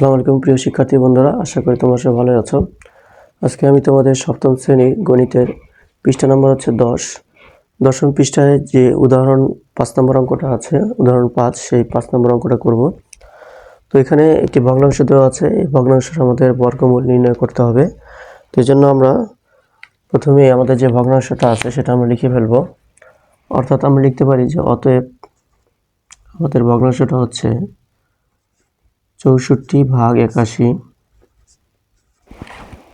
আসসালামু আলাইকুম, প্রিয় শিক্ষার্থী বন্ধুরা। আশা করি তোমরা সবাই ভালো আছো। আজকে আমি তোমাদের সপ্তম শ্রেণির গণিতের পৃষ্ঠা নম্বর হচ্ছে দশ। দশম পৃষ্ঠায় যে উদাহরণ পাঁচ নম্বর অঙ্কটা আছে, উদাহরণ পাঁচ, সেই পাঁচ নম্বর অঙ্কটা করব। তো এখানে একটি ভগ্নাংশ দেওয়া আছে, এই ভগ্নাংশের আমাদের বর্গমূল নির্ণয় করতে হবে। তো এই জন্য আমরা প্রথমে আমাদের যে ভগ্নাংশটা আছে, সেটা আমরা লিখে ফেলব। অর্থাৎ আমরা লিখতে পারি যে অতএব আমাদের ভগ্নাংশটা হচ্ছে চৌষট্টি ভাগ একাশি।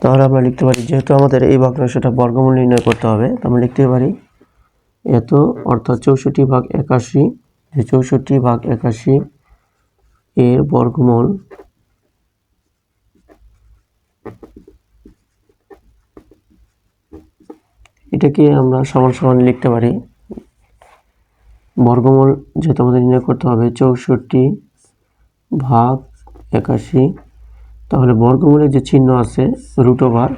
তাহলে আমরা লিখতে পারি, যেহেতু আমাদের এই ভগ্নাংশটা বর্গমূল নির্ণয় করতে হবে, তো আমরা লিখতে পারি, এত অর্থাৎ চৌষট্টি ভাগ একাশি, যে চৌষট্টি ভাগ একাশি এর বর্গমূল এটাকে আমরা সমান সমান লিখতে পারি। বর্গমূল যেহেতু আমাদের নির্ণয় করতে হবে, চৌষট্টি ভাগ একাশি। তাহলে বর্গমূলের যে চিহ্ন আছে রুট ওভার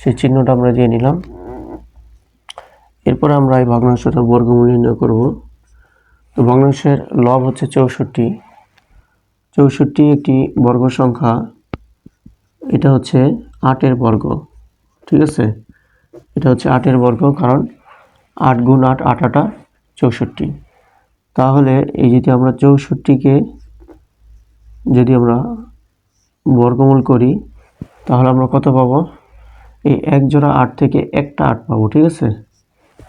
সেই চিহ্নটা আমরা দিয়ে নিলাম। এরপর আমরা এই ভগ্নাংশটার বর্গমূল নির্ণয় করব। তো ভগ্নাংশের লব হচ্ছে চৌষট্টি। চৌষট্টি একটি বর্গ সংখ্যা। এটা হচ্ছে আটের বর্গ। ঠিক আছে? এটা হচ্ছে আটের বর্গ, কারণ আট গুণ আট আট আটা চৌষট্টি। তাহলে এই যদি আমরা চৌষট্টিকে যদি আমরা বর্গমূল করি, তাহলে আমরা কত পাবো? এই এক জোড়া আট থেকে একটা আট পাবো, ঠিক আছে?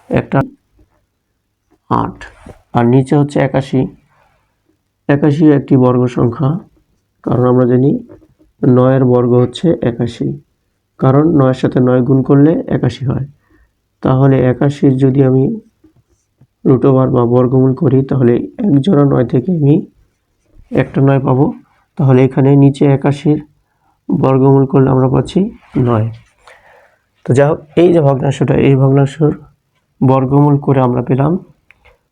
একটা আট। আর নিচে হচ্ছে একাশি। একাশি একটি বর্গ সংখ্যা, কারণ আমরা জানি নয়ের বর্গ হচ্ছে একাশি। কারণ নয়ের সাথে নয় গুণ করলে একাশি হয়। তাহলে একাশির যদি আমি রুটোবার বা বর্গমূল করি, তাহলে এক জোড়া নয় থেকে আমি একটা নয় পাবো। তাহলে এখানে নিচে একাশির বর্গমূল করলে আমরা পাচ্ছি নয়। তো যা এই যে ভগ্নাংশটা, এই ভগ্নাংশর বর্গমূল করে আমরা পেলাম,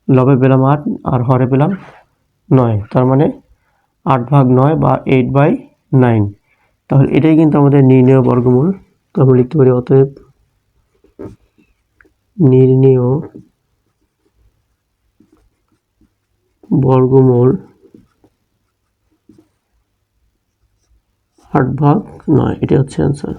লবে পেলাম আট আর হরে পেলাম নয়। তার মানে আট ভাগ নয় বা এইট বাই নাইন তাহলে এটাই কিন্তু আমাদের নির্ণেয় বর্গমূল। তো আমরা লিখতে পারি অতএব নির্ণেয় বর্গমূল আট ভাগ নয় এটা হচ্ছে অ্যান্সার